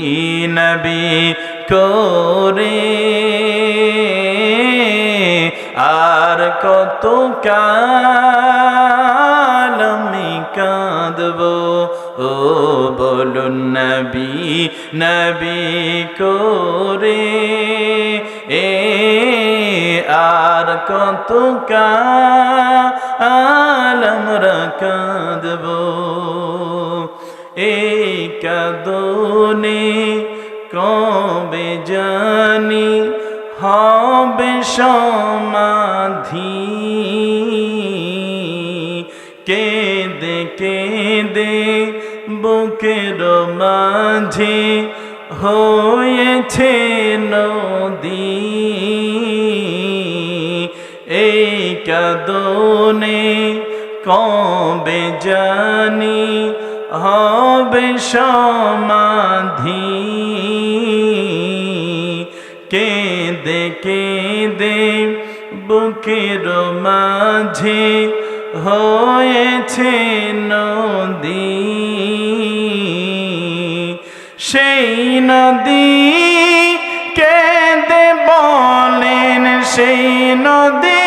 নবী করে। আর কত কাল আমি কাঁদব? ও বলুন নবী নবী করে। এ আর কত কাল আমরা কাঁদব? এই কাদনে কবে জানি হবে সমাধি। কেঁদে কেঁদে বুকের মাঝে হয়েছে নদী। এই কাদনে কবে জানি হবে সমাধি কেঁদে কেঁদে বুকের মাঝে হয়েছে নদী। সেই নদী কেঁদে বলেন, সেই নদী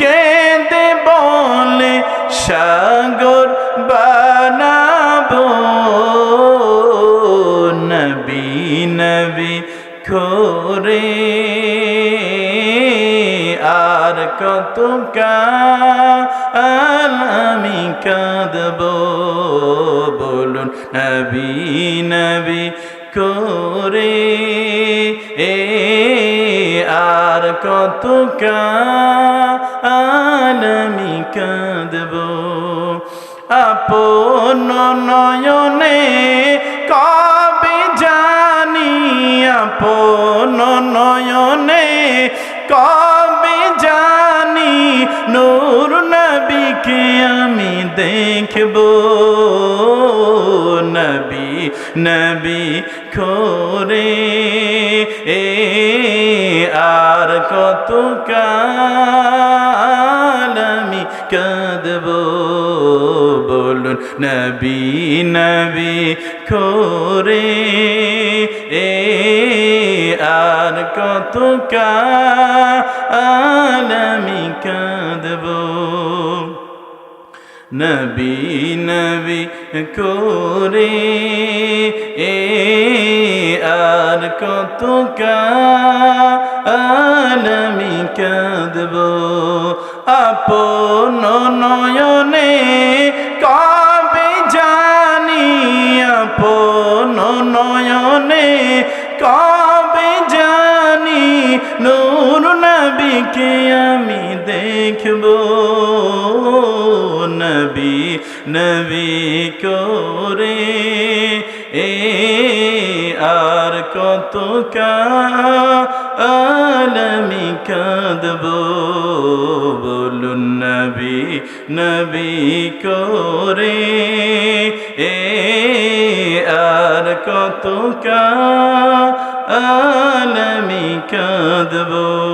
কেঁদে বলে সাগর কত আমি কাঁদব, বলুন নবী নবী করে। এ আর কত আমি কাঁদব, আপন নয়নে কবে নূর নবীকে আমি দেখব। নবী নবী খোরে। এ আর কত আমি কাঁদব? বলুন, নবী নবী খোরে। এ আর কত কাল নবী নবী করে। এ আর কত কালমি কাঁদব? আপন নয়নে কবে জানি? আপন নয়নে কবে জানি? নূর নবীকে আমি দেখব। নবী করে। এ আর কত কালমি কাঁদব? বলুন নবী নবী করে। এ আর কত কালমি কাঁদব?